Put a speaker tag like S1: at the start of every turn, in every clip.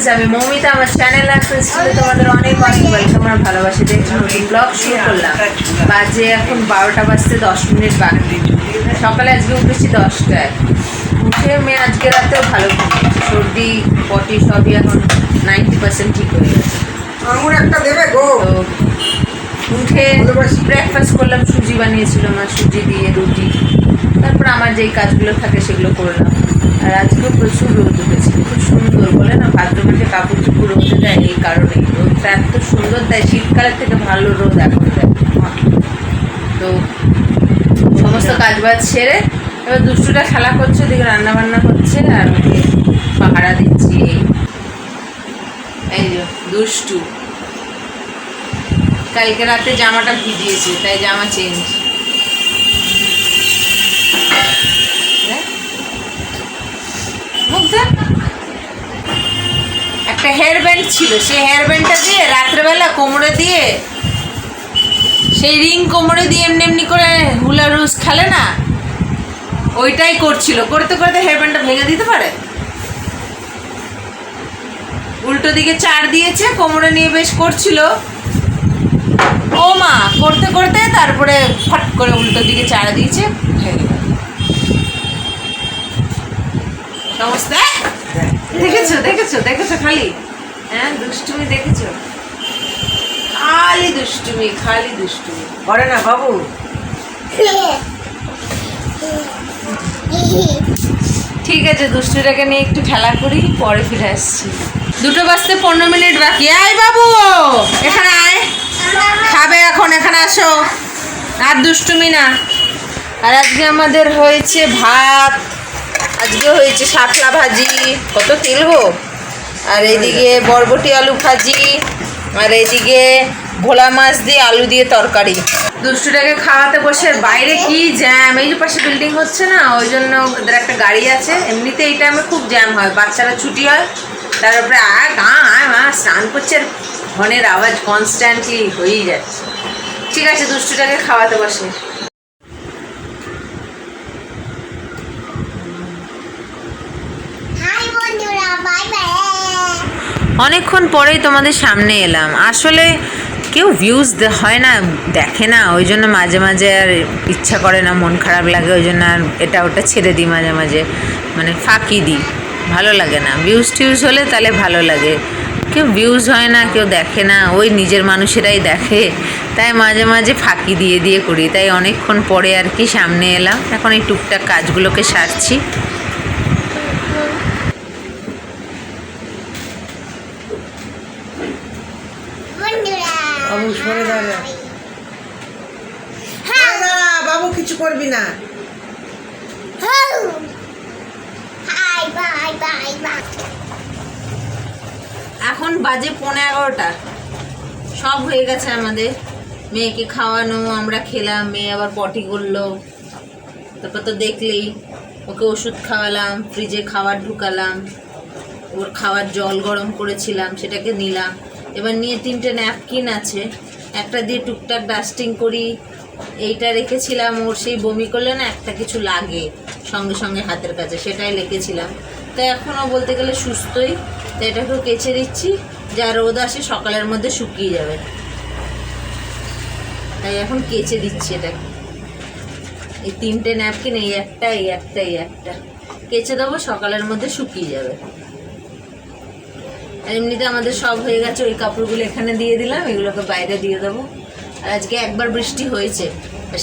S1: Friends আমি মৌমিতা আমার channel access ছিল তোমাদের অনেক অনেক ওয়েলকাম আর ভালোবাসি দেখছি। নতুন ব্লগ শুরু করলাম। বাজে এখন বারোটা বাজতে দশ মিনিট বাকি। সকালে আজকে উঠেছি দশটায়। উঠে মেয়ে আজকে রাতেও ভালো ঘুমিয়েছে। সর্দি পটি সবই এখন নাইনটি পার্সেন্ট ঠিক হয়ে গেছে।
S2: আঙুর একটা দেবে গো।
S1: উঠে ব্রেকফাস্ট করলাম সুজি বানিয়েছিল আমার সুজি দিয়ে রুটি। তারপর আমার যেই কাজগুলো থাকে সেগুলো করলাম আর আজকে প্রচুর রোদ উঠেছে, খুব সুন্দর। বলে না ভাদ্র মাসে কাপড় চুপড় রোদে দেয় এই কারণে। রোদটা এত সুন্দর দেয় শীতকালের থেকে ভালো রোদ এখন দেয়। তো সমস্ত কাজ বাজ সেরে, এবার দুষ্টুটা খেলা করছে, ওদিকে রান্না বান্না করছে, আর ওকে পাহারা দিচ্ছি। এই দুষ্টু। কালকে রাতে জামাটা ভিজিয়েছে, তাই জামা চেঞ্জ। একটা হেয়ার ব্যান্ড ছিল, সেই হেয়ার ব্যান্ডটা দিয়ে রাত্রেবেলা কোমরে দিয়ে, সেই রিং কোমরে দিয়ে এমনি এমনি করে হুলা রুজ খেলে না, ওইটাই করছিল। করতে করতে হেয়ার ব্যান্ডটা ভেঙে দিতে পারে? উল্টো দিকে চার দিয়েছে, কোমরে নিয়ে বেশ করছিল। ও মা, করতে করতে তারপরে ফট করে উল্টো দিকে চার দিয়েছে ভেঙে গেল। সমস্ত দেখেছ দেখেছ দেখেছ খালি? হ্যাঁ দুষ্টুমি দেখেছ? খালি দুষ্টুমি খালি দুষ্টুমি।
S2: করে না বাবু।
S1: ঠিক আছে দুষ্টুটাকে নিয়ে একটু খেলা করি পরে ফিরে আসছি। দুটো বাজতে পনেরো মিনিট বাকি। আয় বাবু এখানে আয়। খাবে এখন এখানে আসো। আর দুষ্টুমি না। আর আজকে আমাদের হয়েছে ভাত। আজকে হয়েছে শাকলা ভাজি। কত তেল গো? আর এইদিকে বরবটি আলু ভাজি, আর এইদিকে ভোলা মাছ দিয়ে আলু দিয়ে তরকারি। দুষ্টুটাকে খাওয়াতে বসে বাইরে কি জ্যাম এই যে পাশে বিল্ডিং হচ্ছে না, ওই জন্য ওদের একটা গাড়ি আছে। এমনিতে এই টাইমে খুব জ্যাম হয়, বাচ্চারা ছুটি হয়। তারপরে স্নান করছে হর্নের আওয়াজ কনস্ট্যান্টলি হয়েই যাচ্ছে। ঠিক আছে, দুষ্টুটাকে খাওয়াতে বসে। অনেকক্ষণ পরেই তোমাদের সামনে এলাম। আসলে কেউ ভিউজ হয় না, দেখে না, ওই জন্য মাঝে মাঝে আর ইচ্ছা করে না, মন খারাপ লাগে, ওই জন্য আর এটা ওটা ছেড়ে দিই মাঝে মাঝে। মানে ফাঁকি দিই, ভালো লাগে না। ভিউজ টিউজ হলে তাহলে ভালো লাগে। কেউ ভিউজ হয় না, কেউ দেখে না, ওই নিজের মানুষেরাই দেখে। তাই মাঝে মাঝে ফাঁকি দিয়ে দিয়ে করি। তাই অনেকক্ষণ পরে আর কি সামনে এলাম। এখন এই টুকটাক কাজগুলোকে সারছি।
S2: বাবু সরে দাঁড়া
S3: হ্যাঁ।
S2: বাবু কিছু করবি না।
S3: বাই
S1: এখন বাজে পনেরো এগারোটা। সব হয়ে গেছে আমাদের। মেয়েকে খাওয়ানো আমরা খেলাম মেয়ে আবার পটি করল। তারপর তো দেখলেই ওকে ওষুধ খাওয়ালাম ফ্রিজে খাবার ঢুকালাম। ওর খাওয়ার জল গরম করেছিলাম সেটাকে নিলাম। এবার নিয়ে তিনটে ন্যাপকিন আছে। একটা দিয়ে টুকটাক ডাস্টিং করি। এইটা রেখেছিলাম, ওর সেই বমি করলে না একটা কিছু লাগে সঙ্গে সঙ্গে হাতের কাছে সেটাই রেখেছিলাম। তো এখনও বলতে গেলে সুস্থই, তো এটাকেও কেচে দিচ্ছি যা রোদ আসে সকালের মধ্যে শুকিয়ে যাবে। তাই এখন কেচে দিচ্ছি এটাকে এই তিনটে ন্যাপকিন এই একটা এই একটা এই একটা। কেচে দেবো, সকালের মধ্যে শুকিয়ে যাবে। এমনিতে আমাদের সব হয়ে গেছে, ওই কাপড়গুলো এখানে দিয়ে দিলাম, এগুলোকে বাইরে দিয়ে দেবো। আর আজকে একবার বৃষ্টি হয়েছে।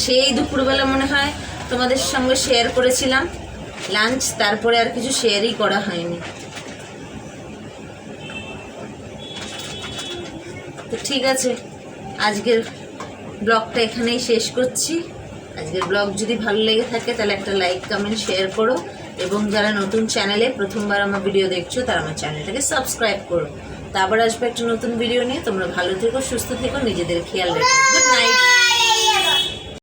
S1: সেই দুপুরবেলা মনে হয় তোমাদের সঙ্গে শেয়ার করেছিলাম। লাঞ্চ তারপরে আর কিছু শেয়ারই করা হয়নি। তো ঠিক আছে, আজকের ব্লগটা এখানেই শেষ করছি। আজকের ব্লগ যদি ভালো লেগে থাকে, তাহলে একটা লাইক কমেন্ট শেয়ার করো। এবং যারা নতুন চ্যানেলে প্রথমবার আমার ভিডিও দেখছ, তারা আমার চ্যানেলটাকে সাবস্ক্রাইব করো। তারপর আসবে একটা নতুন ভিডিও নিয়ে। তোমরা ভালো থেকো, সুস্থ থেকো, নিজেদের খেয়াল রেখো। Good night